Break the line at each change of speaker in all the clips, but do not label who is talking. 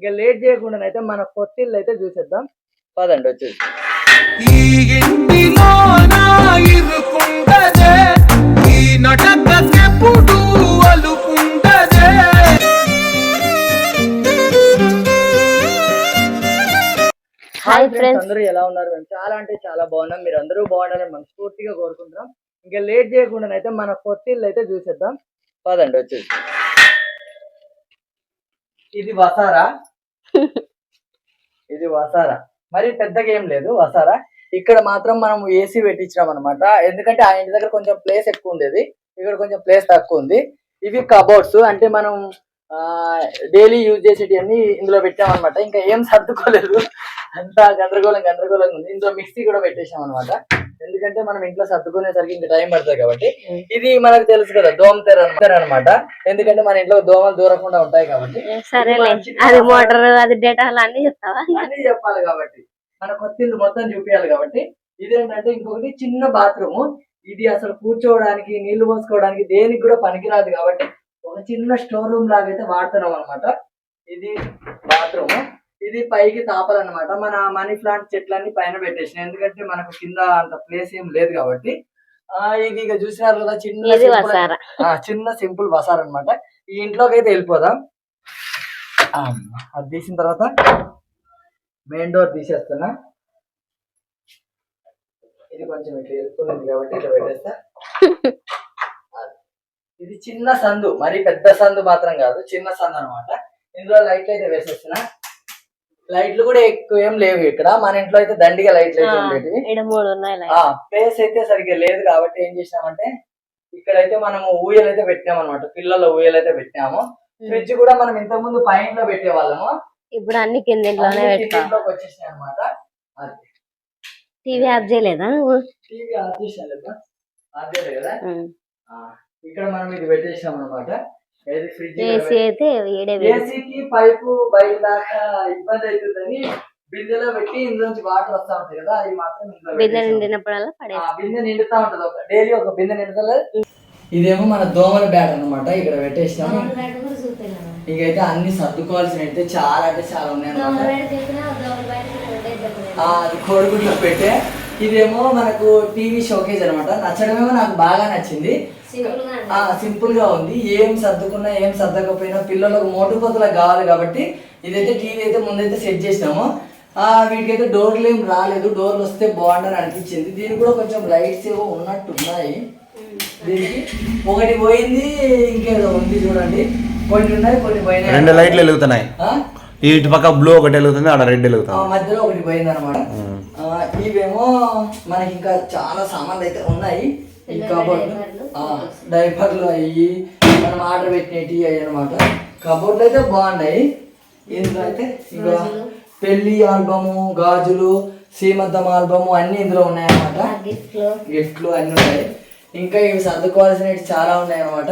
ఇక లేట్ చేయకుండా అయితే మన కొత్తిల్లు అయితే చూసేద్దాం. పదండి వచ్చేసి. హాయ్. ఫ్రెండ్స్ అందరూ ఎలా ఉన్నారు? మేము చాలా అంటే చాలా బాగున్నాం. మీరు అందరూ బాగుండాలని మనస్ఫూర్తిగా కోరుకుంటున్నాం. ఇంకా లేట్ చేయకుండా అయితే మన కొత్తిల్లు అయితే చూసేద్దాం. పదండి వచ్చేసి. ఇది వసారా? ఇది వసారా. మరి పెద్దగా ఏం లేదు వసారా. ఇక్కడ మాత్రం మనం ఏసీ పెట్టించినాం అనమాట ఎందుకంటే ఆ ఇంటి దగ్గర కొంచెం ప్లేస్ ఎక్కువ ఉండేది. ఇక్కడ కొంచెం ప్లేస్ తక్కువ ఉంది. ఇవి కబోర్డ్స్ అంటే మనం డైలీ యూజ్ చేసేటివన్నీ ఇందులో పెట్టాం అనమాట ఇంకా ఏం సర్దుకోలేదు. అంతా గందరగోళం గందరగోళంగా ఉంది. ఇందులో మిక్సీ కూడా పెట్టేసాం అనమాట ఎందుకంటే మనం ఇంట్లో సర్దుకునేసరికి ఇంకా టైం పడుతుంది కాబట్టి ఇది మనకు తెలుసు కదా దోమ తెర అనమాట ఎందుకంటే మన ఇంట్లో దోమలు దూరకుండా ఉంటాయి కాబట్టి.
సరేలే. అది మోటార్ అది డేటా అన్ని చెప్తావా?
అన్ని చెప్పాలి కాబట్టి. మన కొత్త ఇల్లు మొత్తం చూపించాలి కాబట్టి. ఇదేంటంటే ఇంకొకటి చిన్న బాత్రూమ్. ఇది అసలు కూర్చోవడానికి నీళ్ళు పోసుకోవడానికి దేనికి కూడా పనికిరాదు కాబట్టి ఒక చిన్న స్టోర్ రూమ్ లాగా అయితే వాడుతున్నాం అనమాట ఇది బాత్రూమ్. ఇది పైకి తాపాలన్నమాట. మన మనీ ప్లాంట్ చెట్లన్నీ పైన పెట్టేసిన ఎందుకంటే మనకు కింద అంత ప్లేస్ ఏం లేదు కాబట్టి. ఆ ఇది ఇక చూసినారు కదా చిన్న
వసారా?
చిన్న సింపుల్ బసార్ అన్నమాట ఈ ఇంట్లోకి అయితే వెళ్ళిపోదాం అది తీసిన తర్వాత మెయిన్ డోర్ తీసేస్తున్నా. ఇది కొంచెం ఇట్లా కాబట్టి ఇట్లా పెట్టేస్తా. ఇది చిన్న సందు మరి పెద్ద సందు మాత్రం కాదు చిన్న సందు అన్నమాట. ఇందులో లైట్లు అయితే వేసేస్తున్నా. లైట్లు కూడా ఎక్కువ ఏం లేవు ఇక్కడ. మన ఇంట్లో అయితే దండిగా లైట్లు అయితే ఉండేవి ప్లేస్ అయితే సరిగ్గా లేదు కాబట్టి ఏం చేసినామంటే ఇక్కడైతే మనము ఊయలు అయితే పెట్టినాం అనమాట పిల్లల ఊయలు అయితే పెట్టినాము. ఫ్రిడ్జ్ కూడా మనం ఇంతకు ముందు పైన పెట్టే వాళ్ళము
ఇప్పుడు అన్ని కింద ఇంట్లోనే
వచ్చేసినాయి అనమాట
టీవీ ఆఫ్ చేయలేదా
టీవీ ఆఫ్ చేసాను కదా ఇక్కడ మనం ఇది పెట్టేసాం అనమాట
ఏసీ అయితే ఈడే పెట్టు.
ఏసీకి పైపు బయట దాకా ఇబ్బంది అవుతుందని బిందెలో పెట్టి ఇందులోంచి వాటర్ వస్తా ఉంటాయి కదా అది మాత్రం
బిందె. నిండినప్పుడల్లా
ఆ
పడేసి
బిందె నిండుతా ఉంటది ఒక డైలీ ఒక బిందె నిండుతుంది ఇదేమో మన దోమల బ్యాట్ అన్నమాట ఇక్కడ పెట్టేసినాము. ఇకైతే అన్ని సర్దుకోవాల్సిన అయితే చాలా అంటే చాలా ఉన్నాయి అన్నమాట. ఆ, అది కోడిగుడ్లో పెట్టే. ఇదేమో మనకు టీవీ షోకేజ్ అనమాట నచ్చడమేమో నాకు బాగా నచ్చింది. సింపుల్గా ఉంది. ఏం సర్దుకున్నా ఏం సర్దకపోయినా పిల్లలకు మోటుపోతలకు కావాలి కాబట్టి ఇదైతే టీవీ అయితే ముందైతే సెట్ చేసినాము. ఆ వీటికైతే డోర్లు ఏం రాలేదు. డోర్లు వస్తే బాగుండని అనిపించింది. దీనికి కూడా కొంచెం లైట్స్ ఏవో ఉన్నట్టు ఉన్నాయి దీనికి ఒకటి పోయింది ఇంకేదో ఉంది చూడండి. కొన్ని ఉన్నాయి కొన్ని పోయినాయి.
రెండు లైట్లు వెలుగుతున్నాయి.
ఆ?
ఇటు పక్క బ్లూ ఒకటి వెలుగుతుంది ఆడ రెడ్
ఆ
వెలుగుతుంది
మధ్యలో ఒకటి పోయింది అనమాట ఇవేమో మనకి ఇంకా చాలా సామాన్లు అయితే ఉన్నాయి. ఈ కబోర్డ్ డైపర్లు అయ్యి మనం ఆర్డర్ పెట్టినవి అయ్యి అనమాట కబోర్డ్లు అయితే బాగున్నాయి. ఇందులో అయితే ఇంకా పెళ్ళి ఆల్బము గాజులు సీమంతం ఆల్బము అన్ని ఇందులో ఉన్నాయన్నమాట. గిఫ్ట్లు. అన్ని ఉన్నాయి. ఇంకా ఇవి సర్దుకోవాల్సినవి చాలా ఉన్నాయి అనమాట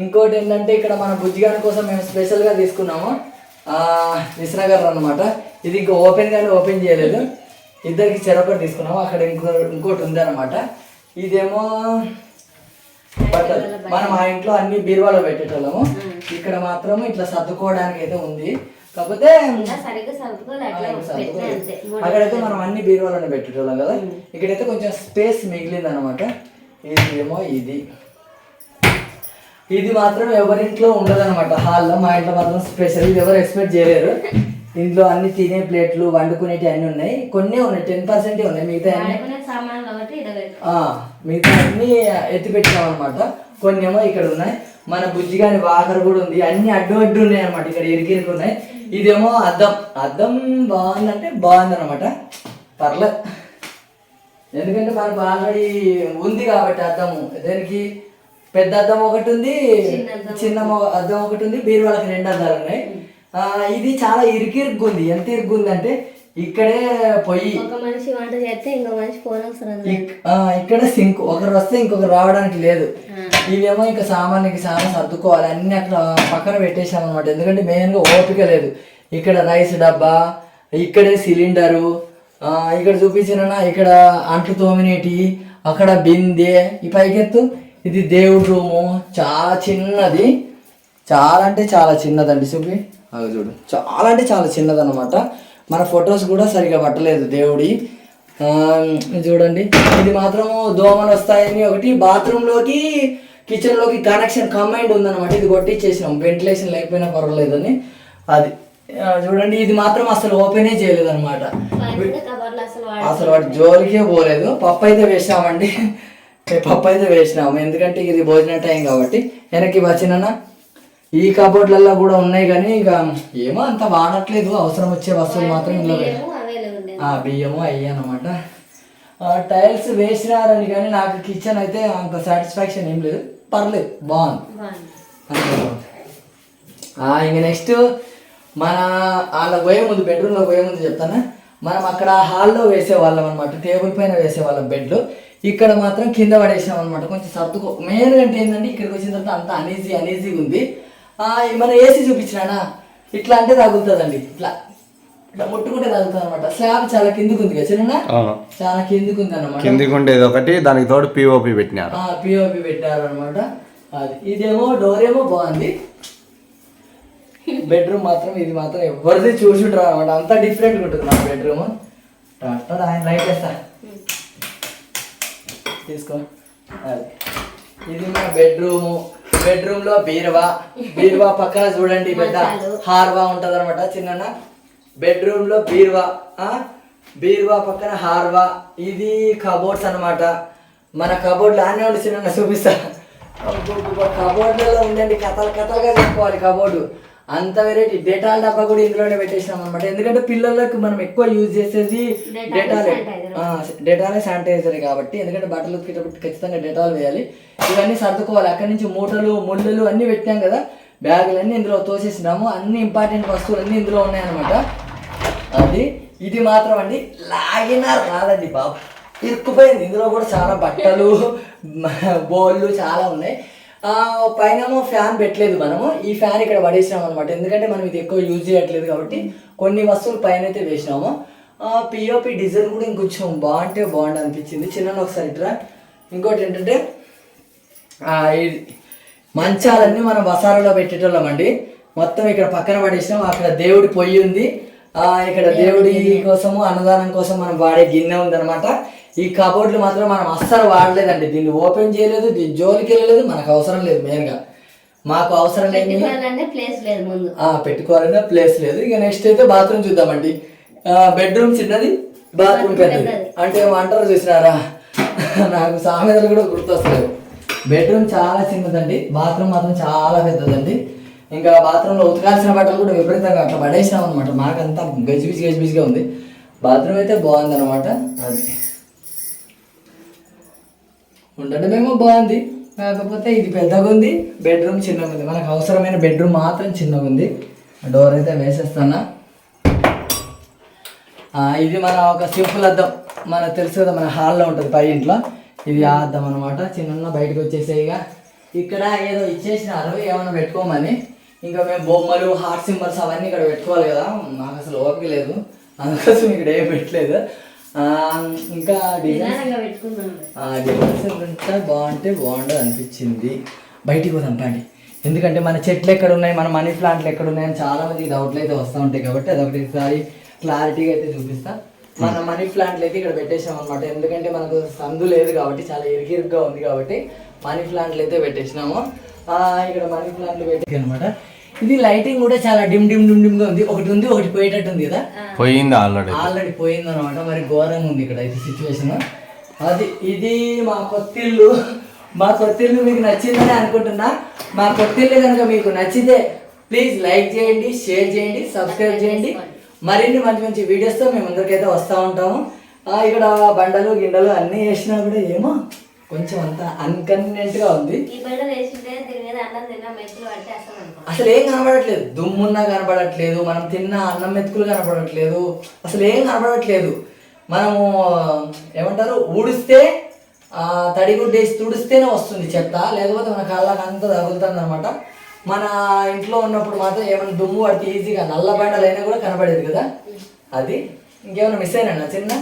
ఇంకోటి ఏంటంటే ఇక్కడ మన బుజ్జిగాని కోసం మేము స్పెషల్గా తీసుకున్నాము. ఆ విశ్నగర్ అన్నమాట. ఇది ఇంకా ఓపెన్ గానే ఓపెన్ చేయలేదు. ఇద్దరికి చెరొకటి తీసుకున్నాము. అక్కడ ఇంకో ఇంకోటి ఉంది అనమాట ఇదేమో బట్టలు మనం ఆ ఇంట్లో అన్ని బీరువాలో పెట్టేటోళ్ళము. ఇక్కడ మాత్రం ఇట్లా సర్దుకోవడానికి అయితే ఉంది. కాకపోతే అక్కడైతే మనం అన్ని బీరువాలోనే పెట్టేటోళ్ళం కదా. ఇక్కడైతే కొంచెం స్పేస్ మిగిలింది అనమాట ఇది. ఏమో ఇది ఇది మాత్రం ఎవరింట్లో ఉండదు అనమాట హాల్లో మా ఇంట్లో మాత్రం స్పెషల్ ఇది ఎవరు ఎక్స్పెక్ట్ చేయలేరు. ఇంట్లో అన్ని తినే ప్లేట్లు వండుకునేటి అన్ని ఉన్నాయి. కొన్ని ఉన్నాయి. టెన్ పర్సెంట్ ఉన్నాయి. మిగతా అన్ని మిగతా అన్ని ఎత్తి పెట్టాం అనమాట కొన్ని ఏమో ఇక్కడ ఉన్నాయి. మన బుజ్జిగాని వాకర్ కూడా ఉంది. అన్ని అడ్డు అడ్డు ఉన్నాయి అనమాట ఇక్కడ ఇరికి ఉన్నాయి. ఇదేమో అద్దం. అద్దం బాగుందంటే బాగుంది అనమాట పర్లేదు ఎందుకంటే మనకు ఆల్రెడీ ఉంది కాబట్టి అద్దము. దానికి? పెద్ద అద్దం ఒకటి ఉంది చిన్న అద్దం ఒకటి. ఉంది. బీరువాళ్ళకి రెండు అద్దాలు ఉన్నాయి. ఇది చాలా ఇరికిరుగ్గు ఉంది ఎంత ఇరుగ్గు ఉంది అంటే ఇక్కడే పొయ్యి.
ఒక మనిషి వంట చేస్తే ఇంకో మనిషి ఫోన్
ఇక్కడ సింక్ ఒకరు వస్తే ఇంకొకరు రావడానికి లేదు. ఇవేమో ఇంకా సామాన్యకి సామాన్ సర్దుకోవాలి. అన్ని అక్కడ పక్కన పెట్టేసాం అనమాట ఎందుకంటే మెయిన్గా ఓపిక లేదు. ఇక్కడ రైస్ డబ్బా ఇక్కడే సిలిండరు ఆ, ఇక్కడ చూపించిన ఇక్కడ అంట్లు తోమినేటి అక్కడ బిందె ఈ పైకెత్తు. ఇది దేవుడి రూము. చాలా చిన్నది. చాలా అంటే చాలా చిన్నదండి. చూపి. అది చూడు. చాలా అంటే చాలా చిన్నదన్నమాట. మన ఫొటోస్ కూడా సరిగా పట్టలేదు దేవుడి. చూడండి. ఇది మాత్రము దోమలు వస్తాయని ఒకటి. బాత్రూంలోకి కిచెన్లోకి కనెక్షన్ కంబైండ్ ఉందన్నమాట. ఇది కొట్టించేసినాం వెంటిలేషన్ లేకపోయినా పర్వాలేదని. అది చూడండి. ఇది మాత్రం అసలు ఓపెనే చేయలేదు అనమాట
అసలు
అసలు వాటి జోలికే పోలేదు. పప్పు అయితే వేసామండి పప్పు అయితే వేసినాము. ఎందుకంటే ఇది భోజనం టైం కాబట్టి. వెనక్కి వచ్చిన ఈ కబోర్డ్లలో కూడా ఉన్నాయి కానీ ఇక ఏమో అంత వాడట్లేదు. అవసరం వచ్చే వస్తువులు మాత్రం ఇందులో ఆ బియ్యము అయ్యి అనమాట టైల్స్ వేసినారని కానీ నాకు కిచెన్ అయితే అంత సాటిస్ఫాక్షన్ ఏం లేదు. పర్లేదు బాగుంది. ఇంక నెక్స్ట్ మన వాళ్ళ పోయే ముందు బెడ్రూమ్లో పోయే ముందు చెప్తాను? మనం అక్కడ హాల్లో వేసేవాళ్ళం అనమాట టేబుల్ పైన వేసేవాళ్ళం బెడ్లు ఇక్కడ మాత్రం కింద పడేసాం అనమాట కొంచెం సర్దుకో. మెయిన్ అంటే ఏంటంటే ఇక్కడికి వచ్చిన తర్వాత అంత అనీజీ అనీజీగా ఉంది. మన ఏసీ చూపించినానా? ఇట్లా అంటే తగులుతుందండి ఇట్లా. ఇట్లా ముట్టుకుంటే తగులుతుంది అనమాట స్లాబ్ చాలా కిందికి ఉంది కదా చాలా కిందికి ఉంది అనమాట
కిందికి ఉండేది ఒకటి దానికి తోడు పిఓపి పెట్టినారు.
పిఓపి పెట్టారు అనమాట అది. ఇదేమో డోర్ ఏమో బాగుంది. బెడ్రూమ్ మాత్రం ఇది మాత్రం ఎవరిది చూసుంటారు అనమాట అంత డిఫరెంట్గా ఉంటుంది నా బెడ్రూమ్ ఆయన రైట్ వేస్తా. తీసుకో. అది. ఇది మన బెడ్రూమ్ బెడ్రూమ్లో బీరువా. బీరువా పక్కన చూడండి పెద్ద హార్వా ఉంటది అనమాట చిన్న బెడ్రూమ్లో బీరువా ఆ? బీరువా పక్కన హార్వా. ఇది కబోర్డ్స్ అన్నమాట. మన కబోర్డ్ లానే ఉండి చిన్న చూపిస్తా. కబోర్డ్లలో ఉండండి కథలు కథలుగా చెప్పుకోవాలి కబోర్డు అంత వెరైటీ డేటాల్ డబ్బా కూడా ఇందులోనే పెట్టేసినాం అనమాట ఎందుకంటే పిల్లలకు మనం ఎక్కువ యూజ్ చేసేది డేటాలే డేటాలే. శానిటైజర్ కాబట్టి ఎందుకంటే బట్టలు ఉతికేటప్పుడు ఖచ్చితంగా డేటాలు వేయాలి. ఇవన్నీ సర్దుకోవాలి. అక్కడి నుంచి మూటలు ముళ్ళలు అన్నీ పెట్టాం కదా బ్యాగులు అన్నీ ఇందులో తోసేసినాము. అన్ని ఇంపార్టెంట్ వస్తువులు అన్నీ ఇందులో ఉన్నాయన్నమాట. అది ఇది మాత్రం అండి లాగిన రాదండి బాబు. ఇరుక్కుపోయింది. ఇందులో కూడా చాలా బట్టలు బోళ్ళు చాలా ఉన్నాయి. ఆ, పైనేమో ఫ్యాన్ పెట్టలేదు మనము. ఈ ఫ్యాన్ ఇక్కడ పడేసినాం అనమాట ఎందుకంటే మనం ఇది ఎక్కువ యూజ్ చేయట్లేదు కాబట్టి కొన్ని వస్తువులు పైన అయితే వేసినాము పిఓపి డిజైన్ కూడా ఇంకొంచెం బాగుంటే బాగుండు అనిపించింది. చిన్న ఒకసారి ఇట్రా ఇంకోటి ఏంటంటే మంచాలన్నీ మనం వసారాలో పెట్టేటోళ్ళం అండి. మొత్తం ఇక్కడ పక్కన పడేసినాం. అక్కడ దేవుడి పొయ్యి ఉంది. ఆ, ఇక్కడ దేవుడి కోసము అన్నదానం కోసం మనం వాడే గిన్నె ఉందన్నమాట. ఈ కబోర్డ్లు మాత్రం మనం అస్సలు వాడలేదండి. దీన్ని ఓపెన్ చేయలేదు దీని జోలికి వెళ్ళలేదు మనకు అవసరం లేదు మెయిన్గా. మాకు అవసరం
లేదు ముందు.
ఆ, పెట్టుకోవాలనే ప్లేస్ లేదు. ఇక నెక్స్ట్ అయితే బాత్రూమ్ చూద్దామండి. బెడ్రూమ్ చిన్నది బాత్రూమ్ పెద్దది. అంటే అంటారు చూసినారా? నాకు సామెతలు కూడా గుర్తొస్తలేవు. బెడ్రూమ్ చాలా చిన్నదండి. బాత్రూమ్ మాత్రం చాలా పెద్దదండి. ఇంకా బాత్రూంలో ఉతకాల్సిన బట్టలు కూడా విపరీతంగా అట్లా పడేసినాం అనమాట మాకంతా గజిబిజి గజిబిజిగా ఉంది. బాత్రూమ్ అయితే బాగుందన్నమాట. అది. ఉండడమేమో బాగుంది. కాకపోతే ఇది పెద్దగా ఉంది. బెడ్రూమ్ చిన్నగా ఉంది. మనకు అవసరమైన బెడ్రూమ్ మాత్రం చిన్నగా ఉంది. డోర్ అయితే వేసేస్తున్నా ఇది మన ఒక సింపుల్ అద్దం. మనకు తెలుసు కదా మన హాల్లో ఉంటుంది పై ఇంట్లో. ఇది ఆ అద్దం అనమాట చిన్న బయటకు వచ్చేసేయిగా ఇక్కడ ఏదో ఇచ్చేసినారు ఏమైనా పెట్టుకోమని. ఇంకా మేము బొమ్మలు హార్ట్ సింబల్స్ అవన్నీ ఇక్కడ పెట్టుకోవాలి కదా. నాకు అసలు ఓపిక లేదు. అందుకోసం ఇక్కడ ఏం పెట్టలేదు. ఇంకా డిజైన్
నిదానంగా పెట్టుకుందాం.
ఆ డిఫరెన్స్ ఉంటే బాగుంటే బాగుండదు అనిపించింది. బయటికి పోదాం పండి ఎందుకంటే మన చెట్లు ఎక్కడ ఉన్నాయి మన మనీ ప్లాంట్లు ఎక్కడ ఉన్నాయని చాలా మందికి డౌట్లు అయితే వస్తూ ఉంటాయి కాబట్టి అది ఒకటిసారి క్లారిటీగా అయితే చూపిస్తా. మన మనీ ప్లాంట్లు అయితే ఇక్కడ పెట్టేసాం అనమాట ఎందుకంటే మనకు సందు లేదు కాబట్టి చాలా ఇరుకిరుగ్గా ఉంది కాబట్టి మనీ ప్లాంట్లు అయితే పెట్టేసినాము. ఆ, ఇక్కడ మనీ ప్లాంట్లు పెట్టి అనమాట ఇది లైటింగ్ కూడా చాలా డిమ్ డిమ్ డిమ్ డిమ్గా ఉంది. ఒకటి ఉంది ఒకటి పోయేటట్టు ఉంది కదా?
పోయింది ఆల్రెడీ
ఆల్రెడీ పోయింది అనమాట మరి ఘోరంగా ఉంది ఇక్కడ అయితే సిచ్యువేషన్ అది ఇది మా కొత్తిల్లు. మా కొత్తిల్లు మీకు నచ్చిందని అనుకుంటున్నా. మా కొత్తిల్లు కనుక మీకు నచ్చితే ప్లీజ్ లైక్ చేయండి షేర్ చేయండి సబ్స్క్రైబ్ చేయండి. మరిన్ని మంచి మంచి వీడియోస్తో మేము ముందరికైతే వస్తూ ఉంటాము. ఇక్కడ బండలు గిండలు అన్నీ వేసినా కూడా ఏమో కొంచెం అంత ఉంది.
తిన్నా మెతులు పడితే అసలు
ఏం కనబడట్లేదు. దుమ్మున్నా కనబడట్లేదు మనం తిన్న అన్నం మెతుకులు కనబడట్లేదు. అసలు ఏం కనబడట్లేదు. మనము ఏమంటారు ఊడిస్తే ఆ, తడిగుడ్డ వేసి తుడిస్తేనే వస్తుంది చెత్త. లేకపోతే మన కళ్ళకి అంతా తగులుతుంది అనమాట మన ఇంట్లో ఉన్నప్పుడు మాత్రం ఏమైనా దుమ్ము పడితే ఈజీగా నల్ల బండలైనా కూడా కనబడేది కదా. అది. ఇంకేమైనా మిస్ అయినా చిన్న?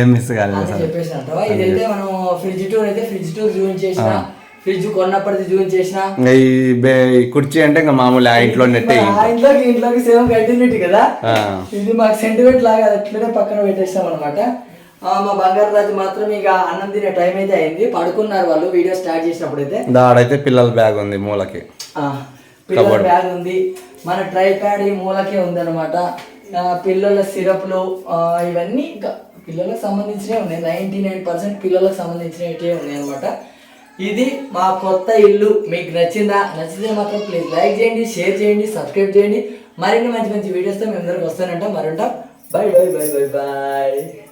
ఏం మిస్ కాలేదు
అని చెప్పేసి అంటావా ఇదైతే మనం ఫ్రిడ్జ్ టూర్ అయితే ఫ్రిడ్జ్ టూర్ చూపించేసిన ఫ్రిడ్జ్ కొన్నప్పటిది చూపించేసిన
ఈ కుర్చీ అంటే ఇంకా మామూలు ఆ ఇంట్లో నెట్టే
ఇంట్లోకి ఇంట్లోకి సేమ్ కంటిన్యూటీ కదా. ఇది మాకు సెంటిమెంట్ లాగా అట్లనే పక్కన పెట్టేసాం అనమాట మా బంగారు రాజు మాత్రం ఇక అన్నం తినే టైం అయితే అయింది. పడుకున్నారు వాళ్ళు వీడియో స్టార్ట్ చేసినప్పుడు అయితే.
దాడైతే పిల్లల బ్యాగ్ ఉంది మూలకి.
పిల్లల బ్యాగ్ ఉంది. మన ట్రై ప్యాడ్ ఈ మూలకే ఉందన్నమాట. పిల్లల సిరప్లు ఇవన్నీ ఇంకా పిల్లలకు సంబంధించినవి ఉన్నాయి. నైంటీ నైన్ పర్సెంట్ పిల్లలకు సంబంధించినవి ఉన్నాయి అనమాట ఇది మా కొత్త ఇల్లు. మీకు నచ్చిందా? నచ్చితే మాత్రం ప్లీజ్ లైక్ చేయండి షేర్ చేయండి సబ్స్క్రైబ్ చేయండి. మరిన్ని మంచి మంచి వీడియోస్తో మేము అందరికి వస్తానంటాం. మరి bye bye bye bye bye